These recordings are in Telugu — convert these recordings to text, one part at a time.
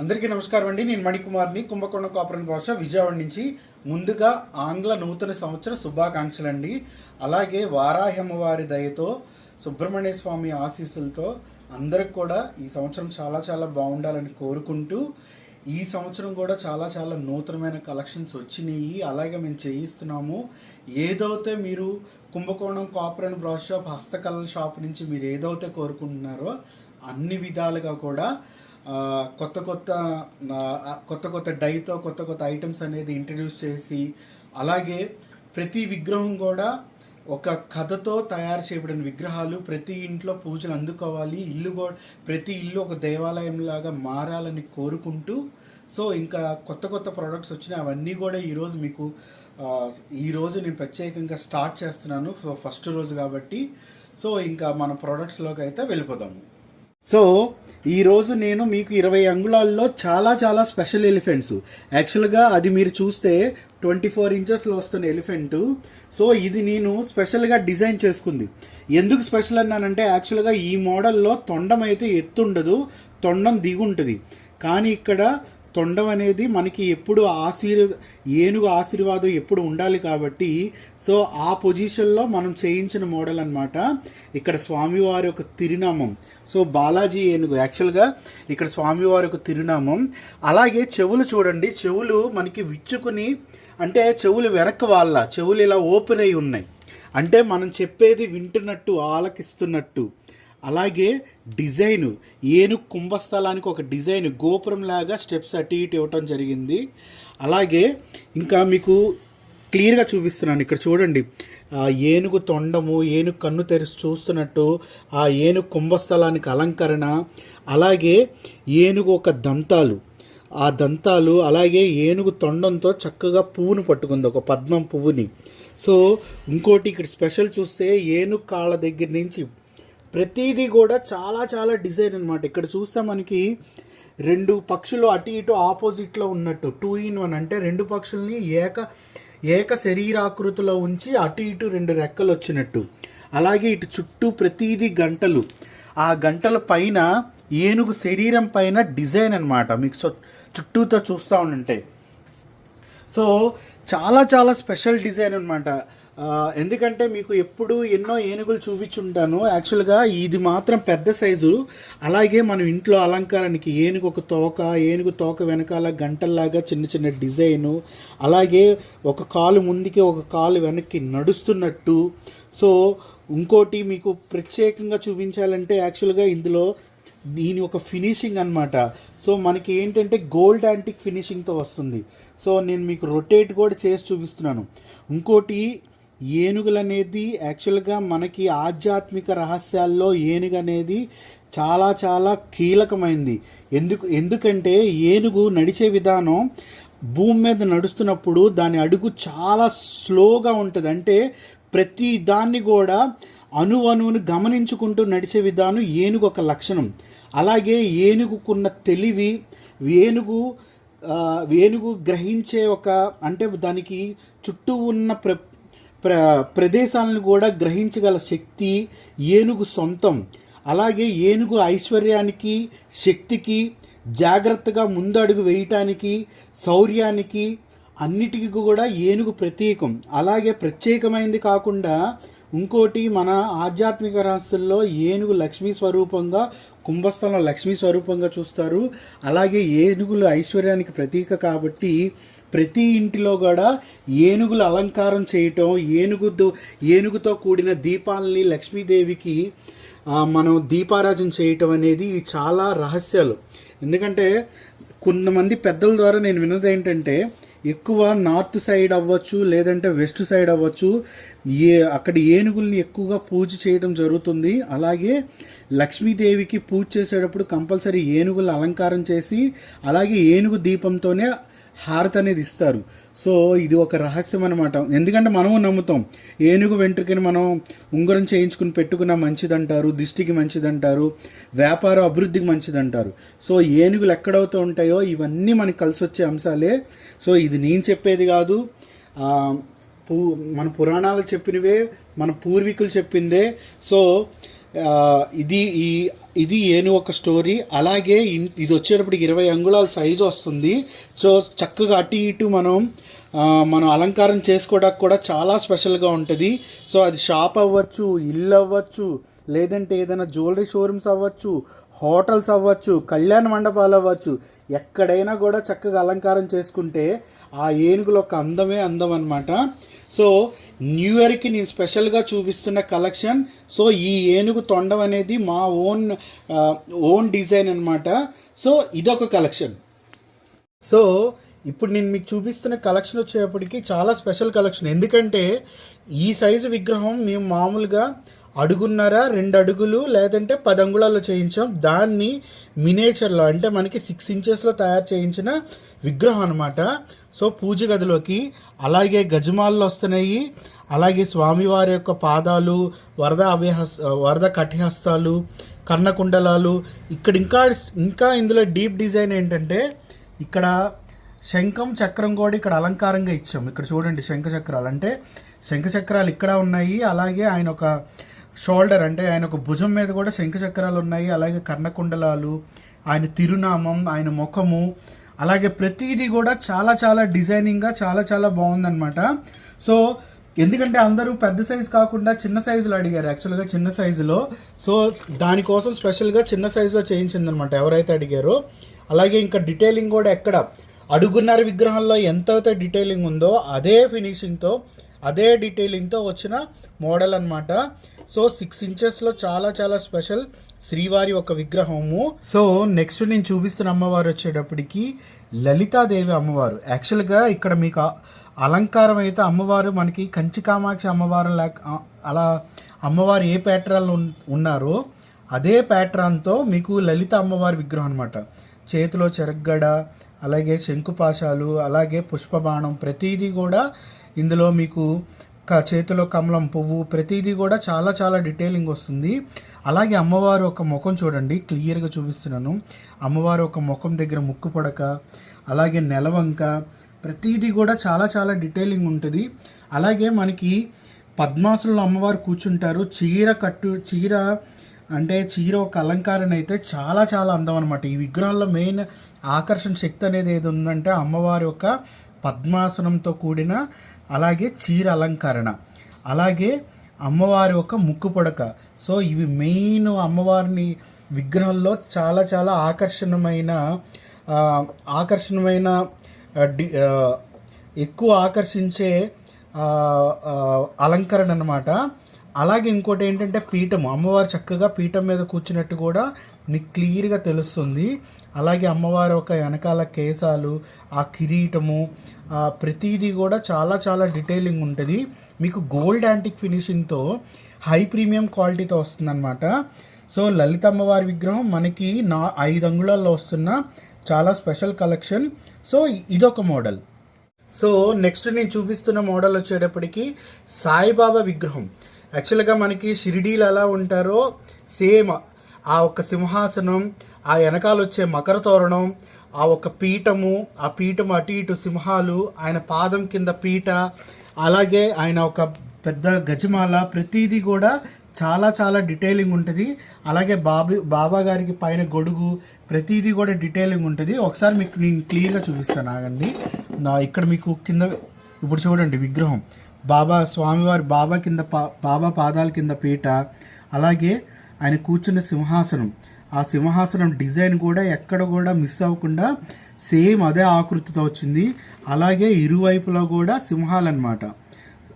అందరికీ నమస్కారం అండి. నేను మణికుమార్ని. కుంభకోణం కాపురం భాష విజయవాడ నుంచి ముందుగా ఆంగ్ల నూతన సంవత్సర శుభాకాంక్షలు అండి. అలాగే వారాహమ్మవారి దయతో సుబ్రహ్మణ్య స్వామి ఆశీస్సులతో అందరికి కూడా ఈ సంవత్సరం చాలా చాలా బాగుండాలని కోరుకుంటూ ఈ సంవత్సరం కూడా చాలా చాలా నూతనమైన కలెక్షన్స్ వచ్చినాయి. అలాగే మేము చేయిస్తున్నాము. ఏదైతే మీరు కుంభకోణం కాపురం బ్రాస్ షాప్ హస్తకళల షాప్ నుంచి మీరు ఏదైతే కోరుకుంటున్నారో అన్ని విధాలుగా కూడా కొత్త కొత్త కొత్త కొత్త డైతో కొత్త కొత్త ఐటమ్స్ అనేది ఇంట్రడ్యూస్ చేసి అలాగే ప్రతి విగ్రహం కూడా ఒక కథతో తయారు చేయబడిన విగ్రహాలు ప్రతి ఇంట్లో పూజలు అందుకోవాలి ఇల్లు కూడా ప్రతి ఇల్లు ఒక దేవాలయం లాగా మారాలని కోరుకుంటూ సో ఇంకా కొత్త కొత్త ప్రోడక్ట్స్ వచ్చినాయి. అవన్నీ కూడా ఈరోజు మీకు ఈరోజు నేను ప్రత్యేకంగా స్టార్ట్ చేస్తున్నాను. సో ఫస్ట్ రోజు కాబట్టి సో ఇంకా మన ప్రోడక్ట్స్లోకి అయితే వెళ్ళిపోదాము. సో ఈరోజు నేను మీకు ఇరవై అంగుళాల్లో చాలా చాలా స్పెషల్ ఎలిఫెంట్స్. యాక్చువల్గా అది మీరు చూస్తే ట్వంటీ ఫోర్ ఇంచెస్లో వస్తున్న ఎలిఫెంట్. సో ఇది నేను స్పెషల్గా డిజైన్ చేసుకుంది. ఎందుకు స్పెషల్ అన్నానంటే యాక్చువల్గా ఈ మోడల్లో తొండం అయితే ఎత్తుండదు తొండం దిగుంటుంది. కానీ ఇక్కడ తొండం అనేది మనకి ఎప్పుడు ఆశీర్ ఏనుగు ఆశీర్వాదం ఎప్పుడు ఉండాలి కాబట్టి సో ఆ పొజిషన్లో మనం చేయించిన మోడల్ అన్నమాట. ఇక్కడ స్వామివారి యొక్క తిరునామం. సో బాలాజీ ఏనుగు యాక్చువల్గా ఇక్కడ స్వామివారి యొక్క తిరునామం. అలాగే చెవులు చూడండి చెవులు మనకి విచ్చుకుని అంటే చెవులు వెనక్కి వాళ్ళ చెవులు ఇలా ఓపెన్ అయి ఉన్నాయి. అంటే మనం చెప్పేది వింటున్నట్టు ఆలకిస్తున్నట్టు. అలాగే డిజైన్ ఏను కుంభస్థలానికి ఒక డిజైన్ గోపురం లాగా స్టెప్స్ అటు ఇటు ఇవ్వటం జరిగింది. అలాగే ఇంకా మీకు క్లియర్గా చూపిస్తున్నాను. ఇక్కడ చూడండి. ఆ ఏనుగు తొండము ఏనుగు కన్ను తెరిచి చూస్తున్నట్టు ఆ ఏనుగు కుంభస్థలానికి అలంకరణ అలాగే ఏనుగు ఒక దంతాలు. ఆ దంతాలు అలాగే ఏనుగు తొండంతో చక్కగా పువ్వును పట్టుకుంది ఒక పద్మం పువ్వుని. సో ఇంకోటి ఇక్కడ స్పెషల్ చూస్తే ఏనుగు కాళ్ళ దగ్గర నుంచి ప్రతిదీ కూడా చాలా చాలా డిజైన్ అనమాట ఇక్కడ చూస్తే మనకి రెండు పక్షులు అటు ఇటు ఆపోజిట్లో ఉన్నట్టు టూ ఇన్ వన్. అంటే రెండు పక్షుల్ని ఏక ఏక శరీరాకృతిలో ఉంచి అటు ఇటు రెండు రెక్కలు వచ్చినట్టు. అలాగే ఇటు చుట్టూ ప్రతిదీ గంటలు. ఆ గంటల పైన ఏనుగు శరీరం పైన డిజైన్ అనమాట మీకు చుట్టూతో చూస్తూ ఉంటే సో చాలా చాలా స్పెషల్ డిజైన్ అనమాట ఎందుకంటే మీకు ఎప్పుడు ఎన్నో ఏనుగులు చూపించుంటాను. యాక్చువల్గా ఇది మాత్రం పెద్ద సైజు. అలాగే మనం ఇంట్లో అలంకారానికి ఏనుగు ఒక తోక ఏనుగు తోక వెనకాల గంటల్లాగా చిన్న చిన్న డిజైను అలాగే ఒక కాలు ముందుకి ఒక కాలు వెనక్కి నడుస్తున్నట్టు. సో ఇంకోటి మీకు ప్రత్యేకంగా చూపించాలంటే యాక్చువల్గా ఇందులో దీని ఒక ఫినిషింగ్ అన్నమాట. సో మనకి ఏంటంటే గోల్డ్ యాంటిక్ ఫినిషింగ్తో వస్తుంది. సో నేను మీకు రొటేట్ కూడా చేసి చూపిస్తున్నాను. ఇంకోటి ఏనుగులనేది యాక్చువల్గా మనకి ఆధ్యాత్మిక రహస్యాల్లో ఏనుగు అనేది చాలా చాలా కీలకమైంది. ఎందుకు ఎందుకంటే ఏనుగు నడిచే విధానం భూమి మీద నడుస్తున్నప్పుడు దాని అడుగు చాలా స్లోగా ఉంటుంది. అంటే ప్రతి దాన్ని కూడా అణు అణువును గమనించుకుంటూ నడిచే విధానం ఏనుగు ఒక లక్షణం. అలాగే ఏనుగుకున్న తెలివి ఏనుగు ఆ, ఏనుగు గ్రహించే ఒక అంటే దానికి చుట్టూ ఉన్న ప్ర ప్ర ప్రదేశాలను కూడా గ్రహించగల శక్తి ఏనుగు సొంతం. అలాగే ఏనుగు ఐశ్వర్యానికి శక్తికి జాగ్రత్తగా ముందడుగు వేయటానికి శౌర్యానికి అన్నిటికీ కూడా ఏనుగు ప్రత్యేకం. అలాగే ప్రత్యేకమైనది కాకుండా ఇంకోటి మన ఆధ్యాత్మిక రహస్యంలో ఏనుగు లక్ష్మీ స్వరూపంగా కుంభస్థలం లక్ష్మీ స్వరూపంగా చూస్తారు. అలాగే ఏనుగులు ఐశ్వర్యానికి ప్రతీక కాబట్టి ప్రతి ఇంటిలో కూడా ఏనుగులు అలంకారం చేయటం ఏనుగు ఏనుగుతో కూడిన దీపాలని లక్ష్మీదేవికి మనం దీపారాజన చేయటం అనేది చాలా రహస్యాలు. ఎందుకంటే కొంతమంది పెద్దల ద్వారా నేను విన్నది ఏంటంటే ఎక్కువ నార్త్ సైడ్ అవ్వచ్చు లేదంటే వెస్ట్ సైడ్ అవ్వచ్చు ఏ అక్కడ ఏనుగుల్ని ఎక్కువగా పూజ చేయడం జరుగుతుంది. అలాగే లక్ష్మీదేవికి పూజ చేసేటప్పుడు కంపల్సరీ ఏనుగులు అలంకారం చేసి అలాగే ఏనుగు దీపంతోనే హారతి అనేది ఇస్తారు. సో ఇది ఒక రహస్యం అనమాట ఎందుకంటే మనము నమ్ముతాం ఏనుగు వెంట్రుకని మనం ఉంగరం చేయించుకుని పెట్టుకున్న మంచిదంటారు దిష్టికి మంచిదంటారు వ్యాపార అభివృద్ధికి మంచిదంటారు. సో ఏనుగులు ఎక్కడవుతూ ఉంటాయో ఇవన్నీ మనకి కలిసి వచ్చే అంశాలే. సో ఇది నేను చెప్పేది కాదు. పూ మన పురాణాలు చెప్పినవే మన పూర్వీకులు చెప్పిందే. సో ఇది ఈ ఇది ఏను ఒక స్టోరీ. అలాగే ఇన్- ఇది వచ్చేటప్పటికి ఇరవై అంగుళాల సైజు వస్తుంది. సో చక్కగా అటు ఇటు మనం మనం అలంకారం చేసుకోవడానికి కూడా చాలా స్పెషల్గా ఉంటుంది. సో అది షాప్ అవ్వచ్చు ఇల్లు అవ్వచ్చు లేదంటే ఏదైనా జ్యువెలరీ షోరూమ్స్ అవ్వచ్చు హోటల్స్ అవ్వచ్చు కళ్యాణ మండపాలు అవ్వచ్చు ఎక్కడైనా కూడా చక్కగా అలంకారం చేసుకుంటే ఆ ఏనుగులో ఒక అందమే అందం అనమాట సో న్యూ ఇయర్కి నేను స్పెషల్గా చూపిస్తున్న కలెక్షన్ సో ఈ ఏనుగు తొండం అనేది మా ఓన్ ఓన్ డిజైన్ అనమాట సో ఇదొక కలెక్షన్ సో ఇప్పుడు నేను మీకు చూపిస్తున్న కలెక్షన్ వచ్చేప్పటికి చాలా స్పెషల్ కలెక్షన్ ఎందుకంటే ఈ సైజు విగ్రహం మేము మామూలుగా అడుగున్నర రెండు అడుగులు లేదంటే పది అంగుళాల్లో చేయించాం దాన్ని మినేచర్లో అంటే మనకి సిక్స్ ఇంచెస్లో తయారు చేయించిన విగ్రహం అనమాట సో పూజ గదిలోకి అలాగే గజమాల్లో వస్తున్నాయి. అలాగే స్వామివారి యొక్క పాదాలు వరద అభయహస్ వరద కఠిహస్తాలు కర్ణకుండలాలు. ఇక్కడ ఇంకా ఇంకా ఇందులో డీప్ డిజైన్ ఏంటంటే ఇక్కడ శంఖం చక్రం కూడా ఇక్కడ అలంకారంగా ఇచ్చాం ఇక్కడ చూడండి శంఖ చక్రాలు. అంటే శంఖ చక్రాలు ఇక్కడ ఉన్నాయి. అలాగే ఆయన ఒక షోల్డర్ అంటే ఆయన ఒక భుజం మీద కూడా శంఖ చక్రాలు ఉన్నాయి అలాగే కర్ణకుండలాలు ఆయన తిరునామం ఆయన ముఖము అలాగే ప్రతిదీ కూడా చాలా చాలా డిజైనింగ్గా చాలా చాలా బాగుందనమాట సో ఎందుకంటే అందరూ పెద్ద సైజు కాకుండా చిన్న సైజులో అడిగారు యాక్చువల్గా చిన్న సైజులో సో దానికోసం స్పెషల్గా చిన్న సైజులో చేయించిందనమాట ఎవరైతే అడిగారో. అలాగే ఇంకా డీటెయిలింగ్ కూడా ఎక్కడ? అడుగున్నర విగ్రహంలో ఎంత అయితే డీటెయిలింగ్ ఉందో అదే ఫినిషింగ్తో అదే డీటెయిలింగ్తో వచ్చిన మోడల్ అనమాట సో సిక్స్ ఇంచెస్లో చాలా చాలా స్పెషల్ శ్రీవారి ఒక విగ్రహము. సో నెక్స్ట్ నేను చూపిస్తున్న అమ్మవారు వచ్చేటప్పటికి లలితాదేవి అమ్మవారు. యాక్చువల్గా ఇక్కడ మీకు అలంకారం అయితే అమ్మవారు మనకి కంచి కామాక్షి అమ్మవారు లేక అలా అమ్మవారు ఏ ప్యాటర్న్లో ఉన్నారో అదే ప్యాట్రాన్తో మీకు లలిత అమ్మవారి విగ్రహం అనమాట చేతిలో చెరగ్గడ అలాగే శంకుపాశాలు అలాగే పుష్పబాణం ప్రతిదీ కూడా ఇందులో మీకు చేతిలో కమలం పువ్వు ప్రతిదీ కూడా చాలా చాలా డీటెయిలింగ్ వస్తుంది. అలాగే అమ్మవారు ఒక ముఖం చూడండి క్లియర్గా చూపిస్తున్నాను. అమ్మవారు ఒక ముఖం దగ్గర ముక్కు పడక అలాగే నెలవంక ప్రతిదీ కూడా చాలా చాలా డీటెయిలింగ్ ఉంటుంది. అలాగే మనకి పద్మాసులు అమ్మవారు కూర్చుంటారు. చీర కట్టు చీర అంటే చీర ఒక అలంకారణ అయితే చాలా చాలా అందం అనమాట ఈ విగ్రహాల్లో మెయిన్ ఆకర్షణ శక్తి అనేది ఏది ఉందంటే అమ్మవారి యొక్క పద్మాసనంతో కూడిన అలాగే చీర అలంకరణ. అలాగే అమ్మవారి యొక్క ముక్కు పొడక. సో ఇవి మెయిన్ అమ్మవారిని విగ్రహంలో చాలా చాలా ఆకర్షణమైన ఆకర్షణమైన డి- ఎక్కువ ఆకర్షించే అలంకరణ అనమాట అలాగే ఇంకోటి ఏంటంటే పీఠము అమ్మవారు చక్కగా పీఠం మీద కూర్చున్నట్టు కూడా నీకు క్లియర్గా తెలుస్తుంది. అలాగే అమ్మవారి ఒక వెనకాల కేశాలు ఆ కిరీటము ఆ ప్రతిదీ కూడా చాలా చాలా డీటెయిలింగ్ ఉంటుంది. మీకు గోల్డ్ యాంటిక్ ఫినిషింగ్తో హై ప్రీమియం క్వాలిటీతో వస్తుందన్నమాట. సో లలిత అమ్మవారి విగ్రహం మనకి నా ఐదు అంగుళాల్లో వస్తున్న చాలా స్పెషల్ కలెక్షన్ సో ఇదొక మోడల్. సో నెక్స్ట్ నేను చూపిస్తున్న మోడల్ వచ్చేటప్పటికి సాయిబాబా విగ్రహం. యాక్చువల్గా మనకి షిరిడీలు ఎలా ఉంటారో సేమ్ ఆ ఒక్క సింహాసనం ఆ వెనకాల వచ్చే మకర తోరణం ఆ ఒక పీఠము ఆ పీఠం అటు ఇటు సింహాలు ఆయన పాదం కింద పీట అలాగే ఆయన ఒక పెద్ద గజమాల ప్రతిదీ కూడా చాలా చాలా డీటెయిలింగ్ ఉంటుంది. అలాగే బాబు బాబా గారికి పైన గొడుగు ప్రతిదీ కూడా డీటెయిలింగ్ ఉంటుంది. ఒకసారి మీకు నేను క్లియర్గా చూపిస్తాను ఆగండి. నా ఇక్కడ మీకు కింద ఇప్పుడు చూడండి విగ్రహం. బాబా స్వామివారి బాబా కింద పా బాబా పాదాల కింద పీట అలాగే ఆయన కూర్చున్న సింహాసనం. ఆ సింహాసనం డిజైన్ కూడా ఎక్కడ కూడా మిస్ అవ్వకుండా సేమ్ అదే ఆకృతితో వచ్చింది. అలాగే ఇరువైపులా కూడా సింహాలు అన్నమాట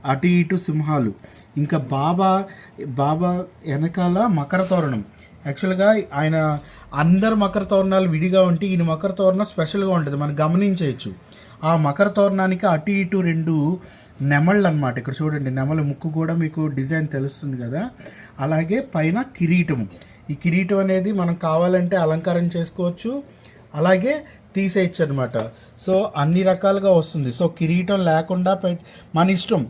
అటు ఇటు సింహాలు. ఇంకా బాబా బాబా వెనకాల మకర తోరణం. యాక్చువల్గా ఆయన అందరు మకర తోరణాలు విడిగా ఉంటే ఈయన మకర తోరణం స్పెషల్గా ఉంటుంది. మనం గమనించవచ్చు. ఆ మకర తోరణానికి అటు ఇటు రెండు నెమళ్ళు అనమాట ఇక్కడ చూడండి నెమల ముక్కు కూడా మీకు డిజైన్ తెలుస్తుంది కదా. అలాగే పైన కిరీటం ఈ కిరీటం అనేది మనం కావాలంటే అలంకారం చేసుకోవచ్చు. అలాగే తీసేయచ్చు అనమాట సో అన్ని రకాలుగా వస్తుంది. సో కిరీటం లేకుండా మన ఇష్టం.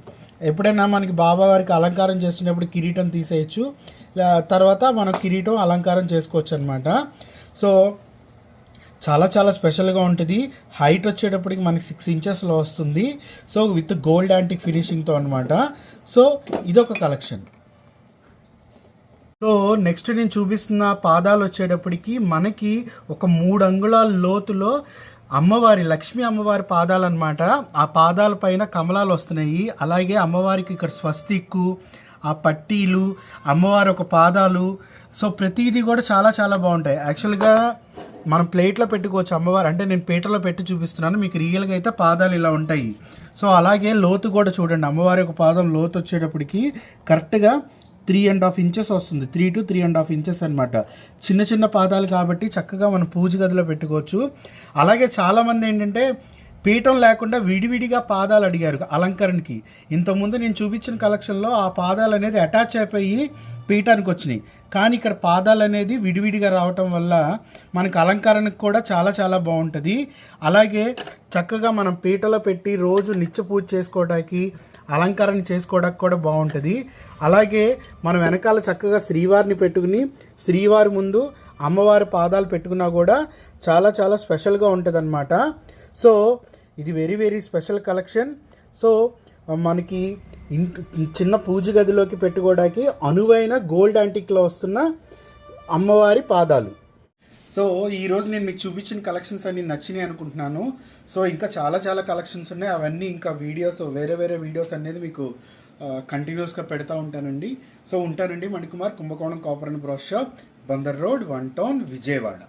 ఎప్పుడైనా మనకి బాబా వారికి అలంకారం చేసినప్పుడు కిరీటం తీసేయచ్చు. తర్వాత మనం కిరీటం అలంకారం చేసుకోవచ్చు అనమాట సో చాలా చాలా స్పెషల్గా ఉంటుంది. హైట్ వచ్చేటప్పటికి మనకి సిక్స్ ఇంచెస్లో వస్తుంది. సో విత్ గోల్డ్ యాంటిక్ ఫినిషింగ్తో అనమాట సో ఇదొక కలెక్షన్ సో నెక్స్ట్ నేను చూపిస్తున్న పాదాలు వచ్చేటప్పటికి మనకి ఒక మూడు అంగుళాల లోతులో అమ్మవారి లక్ష్మీ అమ్మవారి పాదాలు అనమాట ఆ పాదాల పైన కమలాలు వస్తున్నాయి. అలాగే అమ్మవారికి ఇక్కడ స్వస్తిక్కు ఆ పట్టీలు అమ్మవారి ఒక పాదాలు. సో ప్రతిదీ కూడా చాలా చాలా బాగుంటాయి. యాక్చువల్గా మనం ప్లేట్లో పెట్టుకోవచ్చు అమ్మవారు. అంటే నేను పీటలో పెట్టి చూపిస్తున్నాను. మీకు రియల్గా అయితే పాదాలు ఇలా ఉంటాయి. సో అలాగే లోతు కూడా చూడండి. అమ్మవారి ఒక పాదం లోతు వచ్చేటప్పటికి కరెక్ట్గా త్రీ అండ్ హాఫ్ ఇంచెస్ వస్తుంది. Three to three and half inches అనమాట చిన్న చిన్న పాదాలు కాబట్టి చక్కగా మనం పూజ గదిలో పెట్టుకోవచ్చు. అలాగే చాలామంది ఏంటంటే పీఠం లేకుండా విడివిడిగా పాదాలు అడిగారు అలంకరణకి. ఇంతకుముందు నేను చూపించిన కలెక్షన్లో ఆ పాదాలు అనేది అటాచ్ అయిపోయి పీఠానికి వచ్చినాయి. కానీ ఇక్కడ పాదాలు అనేది విడివిడిగా రావటం వల్ల మనకు అలంకరణకు కూడా చాలా చాలా బాగుంటుంది. అలాగే చక్కగా మనం పీటలో పెట్టి రోజు నిత్య పూజ చేసుకోవడానికి అలంకరణ చేసుకోవడానికి కూడా బాగుంటుంది. అలాగే మనం వెనకాల చక్కగా శ్రీవారిని పెట్టుకుని శ్రీవారి ముందు అమ్మవారి పాదాలు పెట్టుకున్నా కూడా చాలా చాలా స్పెషల్గా ఉంటుంది సో ఇది very very special collection so మనకి చిన్న పూజ గదిలోకి పెట్టుకోవడానికి అనువైన గోల్డ్ యాంటిక్లో వస్తున్న అమ్మవారి పాదాలు. సో ఈరోజు నేను మీకు చూపించిన కలెక్షన్స్ అన్ని నచ్చినాయి అనుకుంటున్నాను. సో ఇంకా చాలా చాలా కలెక్షన్స్ ఉన్నాయి. అవన్నీ ఇంకా వీడియోస్ వేరే వేరే వీడియోస్ అనేది మీకు కంటిన్యూస్గా పెడతా ఉంటానండి. సో ఉంటానండి Manikumar Kumbakonam copper and brass shop Bandar road one town Vijayawada.